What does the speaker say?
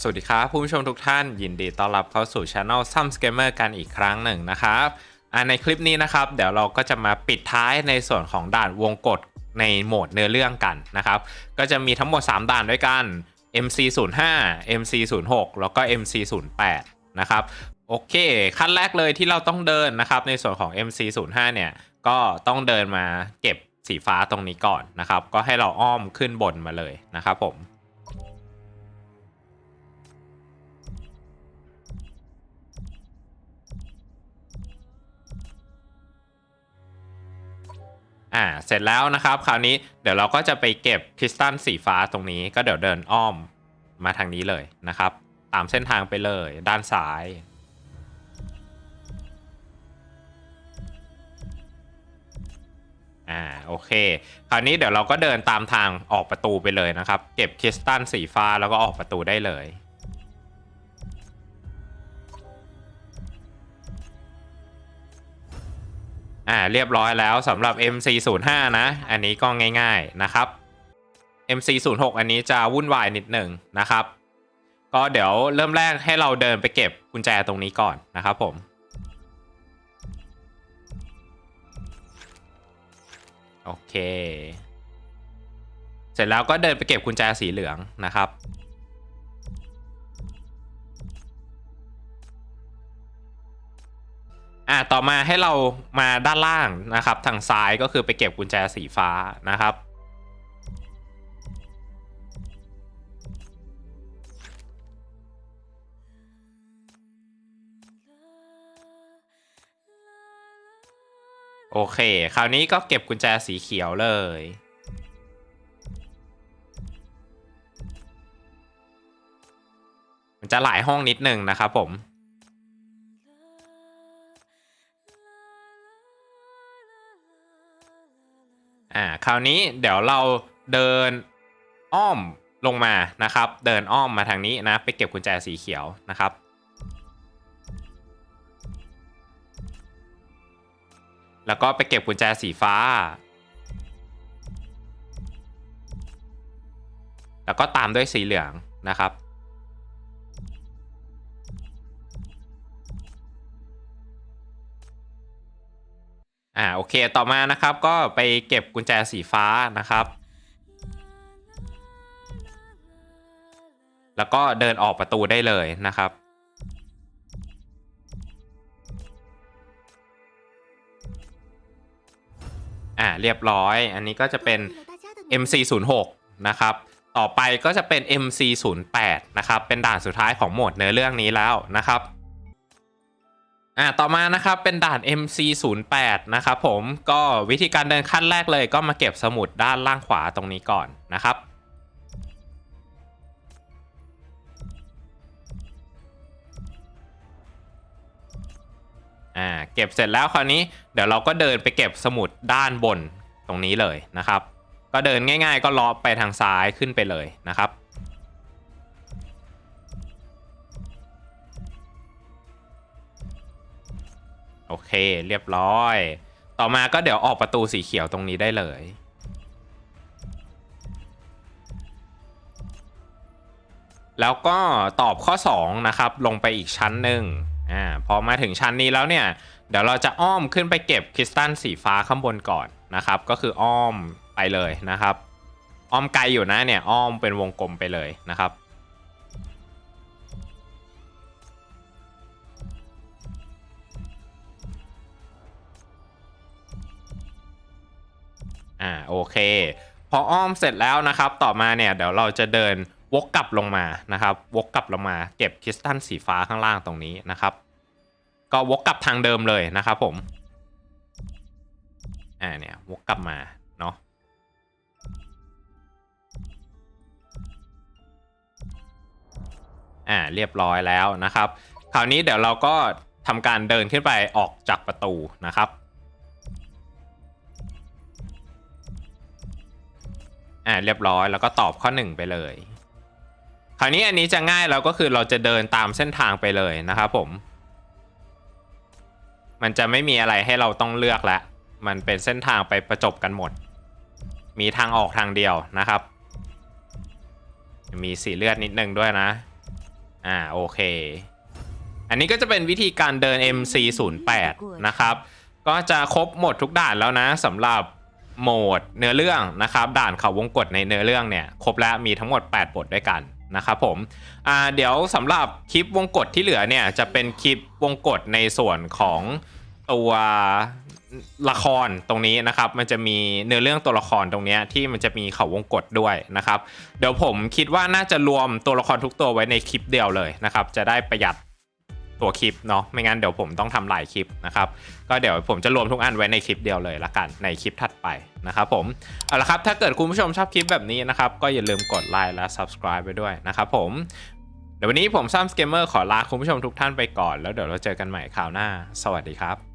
สวัสดีครับผู้ชมทุกท่านยินดีต้อนรับเข้าสู่ช anel s u m s Gamer กันอีกครั้งหนึ่งนะครับในคลิปนี้นะครับ เดี๋ยวเราก็จะมาปิดท้ายในส่วนของด่านวงกฎในโหมดเนื้อเรื่องกันนะครับ ก็จะมีทั้งหมด 3 ด่านด้วยกัน MC 0 5 MC 0 6 แล้วก็ MC 0 8 นะครับโอเค ขั้นแรกเลยที่เราต้องเดินนะครับ ในส่วนของ MC 0 5 เนี่ยก็ต้องเดินมาเก็บสีฟ้าตรงนี้ก่อนนะครับ ก็ให้เราอ้อมขึ้นบนมาเลยนะครับผม อ่าเสร็จแล้วนะครับคราวนี้เดี๋ยวเราก็จะไปเก็บคริสตัลสีฟ้าตรงนี้ก็เดี๋ยวเดินอ้อมมาทางนี้เลยนะครับ ตามเส้นทางไปเลยด้านซ้ายอ่าโอเค คราวนี้เดี๋ยวเราก็เดินตามทางออกประตูไปเลยนะครับ เก็บคริสตัลสีฟ้าแล้วก็ออกประตูได้เลย อ่าเรียบร้อยแล้วสำหรับ MC05 นะ อันนี้ก็ง่าย ๆนะครับ MC06 อันนี้จะวุ่นวายนิดหนึ่งนะครับ ก็เดี๋ยวเริ่มแรกให้เราเดินไปเก็บกุญแจตรงนี้ก่อนนะครับผมโอเค เสร็จแล้วก็เดินไปเก็บกุญแจสีเหลืองนะครับ อ่าต่อมาให้เรามาด้านล่างนะครับ ทางซ้ายก็คือไปเก็บกุญแจสีฟ้านะครับ โอเค คราวนี้ก็เก็บกุญแจสีเขียวเลยมันจะหลายห้องนิดนึงนะครับผม อ่าคราวนี้เดี๋ยวเราเดินอ้อมลงมานะครับ เดินอ้อมมาทางนี้นะไปเก็บกุญแจสีเขียวนะครับ แล้วก็ไปเก็บกุญแจสีฟ้า แล้วก็ตามด้วยสีเหลืองนะครับ อ่าโอเคต่อมานะครับก็ไปเก็บกุญแจสีฟ้านะครับ แล้วก็เดินออกประตูได้เลยนะครับ อ่าเรียบร้อย อันนี้ก็จะเป็น MC06 นะครับ ต่อไปก็จะเป็น MC08 นะครับ เป็นด่านสุดท้ายของโหมดเนื้อเรื่องนี้แล้วนะครับ อ่าต่อมานะครับเป็นด่าน MC08 นะครับผมก็วิธีการเดินขั้นแรกเลยก็มาเก็บสมุดด้านล่างขวาตรงนี้ก่อนนะครับอ่าเก็บเสร็จแล้วคราวนี้เดี๋ยวเราก็เดินไปเก็บสมุดด้านบนตรงนี้เลยนะครับ ก็เดินง่าย ๆ ก็ล้อไปทางซ้ายขึ้นไปเลยนะครับ อเค เรียบร้อย ต่อมาก็เดี๋ยวออกประตูสีเขียวตรงนี้ได้เลย แล้วก็ตอบข้อ 2 นะครับ ลงไปอีกชั้นหนึ่งอ่าพอมาถึงชั้นนี้แล้วเนี่ย เดี๋ยวเราจะอ้อมขึ้นไปเก็บคริสตัลสีฟ้าข้างบนก่อนนะครับ ก็คืออ้อมไปเลยนะครับ อ้อมไกลอยู่นะเนี่ย อ้อมเป็นวงกลมไปเลยนะครับ อ่าโอเค พออ้อมเสร็จแล้วนะครับ ต่อมาเนี่ยเดี๋ยวเราจะเดินวกกลับลงมานะครับ วกกลับลงมาเก็บคริสตัลสีฟ้าข้างล่างตรงนี้นะครับ ก็วกกลับทางเดิมเลยนะครับผมอ่าเนี่ยวกกลับมาเนาะอ่าเรียบร้อยแล้วนะครับ คราวนี้เดี๋ยวเราก็ทำการเดินขึ้นไปออกจากประตูนะครับ อ่าเรียบร้อยแล้วก็ตอบข้อ 1 ไปเลย คราวนี้อันนี้จะง่ายแล้วก็คือเราจะเดินตามเส้นทางไปเลยนะครับผม มันจะไม่มีอะไรให้เราต้องเลือกแล้วมันเป็นเส้นทางไปประจบกันหมด มีทางออกทางเดียวนะครับ มีสีเลือดนิดนึงด้วยนะ อ่าโอเค อันนี้ก็จะเป็นวิธีการเดิน MC08 นะครับ ก็จะครบหมดทุกด่านแล้วนะสำหรับ โหมดเนื้อเรื่องนะครับด่านเขาวงกฏในเนื้อเรื่องเนี่ยครบแล้วมีทั้งหมด 8 บทด้วยกันนะครับผมเดี๋ยวสำหรับคลิปวงกฏที่เหลือเนี่ยจะเป็นคลิปวงกฏในส่วนของตัวละครตรงนี้นะครับ มันจะมีเนื้อเรื่องตัวละครตรงนี้ที่มันจะมีเขาวงกฏด้วยนะครับ เดี๋ยวผมคิดว่าน่าจะรวมตัวละครทุกตัวไว้ในคลิปเดียวเลยนะครับ จะได้ประหยัด ตัวคลิปเนาะไม่งั้นเดี๋ยวผมต้องทำหลายคลิปนะครับก็เดี๋ยวผมจะรวมทุกอันไว้ในคลิปเดียวเลยละกันในคลิปถัดไปนะครับผมเอาละครับถ้าเกิดคุณผู้ชมชอบคลิปแบบนี้นะครับก็อย่าลืมกดไลค์และ subscribe ไปด้วยนะครับผมเดี๋ยววันนี้ผมซัมสเกมเมอร์ขอลาคุณผู้ชมทุกท่านไปก่อน แล้วเดี๋ยวเราเจอกันใหม่คราวหน้า สวัสดีครับ